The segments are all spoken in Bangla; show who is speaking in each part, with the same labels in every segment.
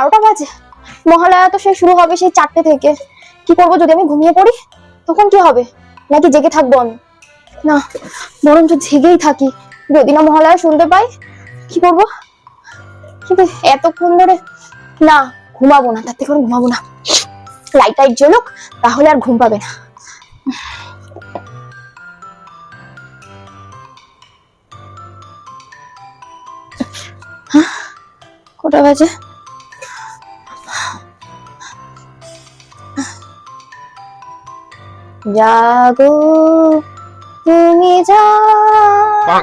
Speaker 1: বারোটা বাজে। মহালয়া তো সে শুরু হবে সেই চারটে থেকে। কি করব যদি আমি ঘুমিয়ে পড়ি? তখন কি হবে? নাকি জেগে থাকব আমি? না, বরঞ্চ জেগেই থাকি। যদি না মহালয়া শুনতে পাই, কি করব? কিন্তু এতক্ষণ ধরে না, ঘুমাবো না, তার থেকে ঘুমাবো না। লাইট টাইট জ্বলুক, তাহলে আর ঘুম পাবে না। হ্যাঁ? কটা বাজে? জাগো তুমি জাগো।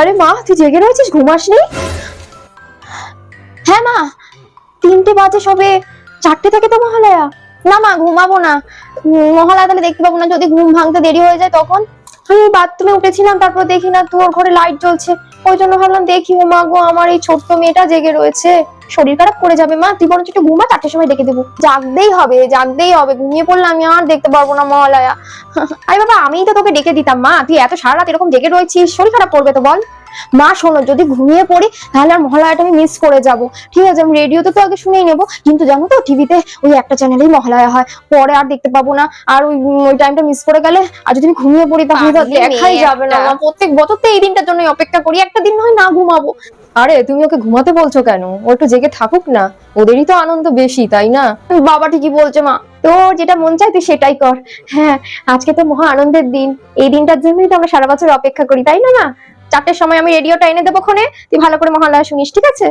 Speaker 1: আরে মা তুই জেগে রয়েছিস? ঘুমাসনি হ্যাঁ মা তিনটে বাজে সবে চারটে থেকে তো মহালয়া। না মা ঘুমাবো না। মহালয়া তাহলে দেখতে পাবো না যদি ঘুম ভাঙতে দেরি হয়ে যায় তখন। আমি বাথরুমে উঠেছিলাম, তারপর দেখি না তোর ঘরে লাইট জ্বলছে। ওই জন্য ভাবলাম, দেখি ও মা গো, আমার এই ছোট্ট মেয়েটা জেগে রয়েছে। শরীর খারাপ করে যাবে, মা। তুই বরঞ্চ একটু ঘুমা চারটের সময় ডেকে দেবো। জাগতেই হবে জাগতেই হবে। ঘুমিয়ে পড়লে আমি আর দেখতে পারব না, মহালয়া। আরে বাবা, আমিই তো তোকে ডেকে দিতাম, মা। তুই এত সারা রাত এরকম জেগে রয়েছিস, শরীর খারাপ করবে তো বল। মা শোনো যদি ঘুমিয়ে পড়ি তাহলে আর মহালয়াটা আমি মিস করে যাব। ঠিক আছে আমি রেডিওতে তো আগে শুনেই নেব। কিন্তু জানো তো টিভিতে ওই একটা চ্যানেলেই মহালয়া হয়। পরে আর দেখতে পাবো না। আর ওই ওই টাইমটা মিস করে গেলে আর যদি আমি ঘুমিয়ে পড়ি তাহলে তো দেখাই যাবে না। প্রত্যেক বছর তো এই দিনটার জন্যই অপেক্ষা করি। একটা দিন নয় না ঘুমাবো।
Speaker 2: আরে তুমি ওকে ঘুমাতে বলছো কেন? ও একটু জেগে থাকুক না। ওদেরই তো আনন্দ বেশি তাই না?
Speaker 1: বাবা ঠিকই বলছে মা। তোর যেটা মন চায় তুই সেটাই কর। হ্যাঁ আজকে তো মহা আনন্দের দিন। এই দিনটার জন্যই তো আমরা সারা বছর অপেক্ষা করি তাই না মা? চারটের সময় আমি রেডিওটা এনে দেবো ক্ষণে তুই ভালো করে মহালয়া শুনিস ঠিক আছে?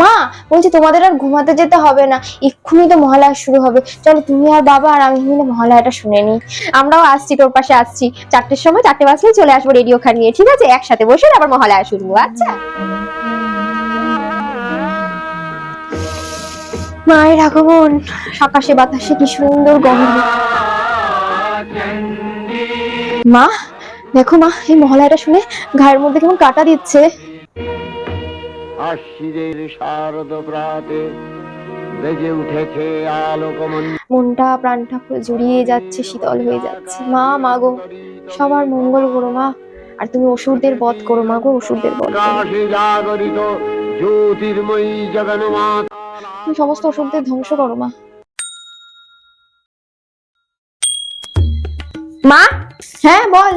Speaker 1: মা বলছি তোমাদের আর ঘুমাতে যেতে হবে না। এক্ষুনি তো মহালয়া শুরু হবে। চলো তুমি আর বাবা আর আমি মিলে মহালয়াটা শুনে নিই। আমরাও আসছি তোর পাশে আসছি। চারটের সময় চারটে বাজলেই চলে আসব রেডিও খান নিয়ে ঠিক আছে? একসাথে বসে আবার মহালয়া শুনব আচ্ছা? মায়ের আগমন আকাশে বাতাসে কি সুন্দর গন্ধ মা দেখো মা এই মহালয়াটা শুনে গায়ের মধ্যে কেমন কাটা দিচ্ছে।
Speaker 3: আশ্বিরের শারদ প্রাতে বেজে উঠেছে আলোকমন
Speaker 1: মনটা প্রাণটা পুরো জুড়িয়ে যাচ্ছে শীতল হয়ে যাচ্ছে। মা মা গো সবার মঙ্গল করো মা। আর তুমি অসুরদের বধ করো মা গো অসুরদের বধ
Speaker 3: জাগরিত জ্যোতির্ময়ী জগন্মাত
Speaker 1: তুমি সমস্ত অসুরদের ধ্বংস করো মা। মা হ্যাঁ বল।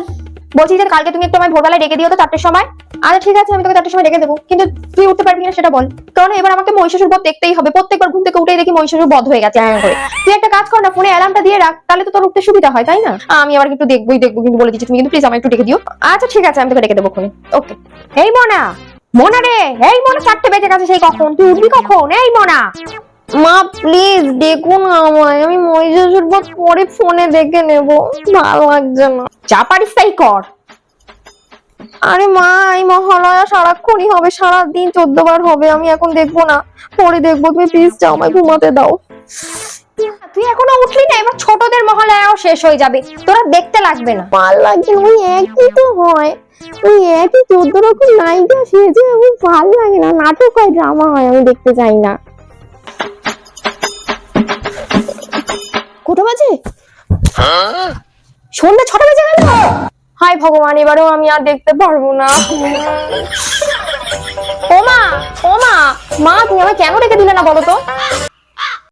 Speaker 1: বলছি যে কালকে তুমি একটু আমায় ভোরবেলায় ডেকে দিও তো চারটের সময়। আরে ঠিক আছে আমি তোকে চারটের সময় ডেকে দেবো। কিন্তু তুই উঠতে পারবি কিনা সেটা বল। কারণ এবার আমাকে মহিষাসুর বধ দেখতেই হবে। প্রত্যেকবার ঘুম থেকে উঠেই দেখি মহিষাসুর বধ হয়ে গেছে। করে তুই একটা কাজ কর না ফোনে অ্যালার্মটা দিয়ে রাখ তাহলে তো তোর উঠতে সুবিধা হয় তাই না? আমি আবার একটু দেখবোই দেখব কিন্তু বলে দিচ্ছি তুমি কিন্তু প্লিজ আমায় একটু ডেকে দিও। আচ্ছা ঠিক আছে আমি তোকে ডেকে দেবো ফোনে ওকে এই মনা! মনা রে! এই মনা চারটে বেজে গেছে সেই কখন। তুই উঠবি কখন? এই মনা! মা প্লিজ দেখুন আমায়। আমি মহিষাসুর বধ পরে ফোনে দেখে নেব। ভালো লাগছে না। যা পারিস তাই কর। আরে মা এই মহালয়া সারাক্ষণই হবে সারা দিন চোদ্দ বার হবে আমি এখন দেখব না। পরে দেখব তুমি প্লিজ যাও আমায় ঘুমাতে দাও। তুই এখনও উঠলি না এবার ছোটদের মহালয়াও শেষ হয়ে যাবে। তোরা দেখতে লাগবে না। ভালো লাগছে না, ওই একই তো হয়। ওই একই চোদ্দ রকম নায়িকা সেজে আমার ভালো লাগে না। নাটক হয় ড্রামা হয় আমি দেখতে চাই না। সন্ধ্যা ছটা বেজে গেল। হাই ভগবান, এবারও আমি আর দেখতে পারব না। ওমা ওমা, মা, তুমি আমায় কেন রেখে দিলে না বলো তো?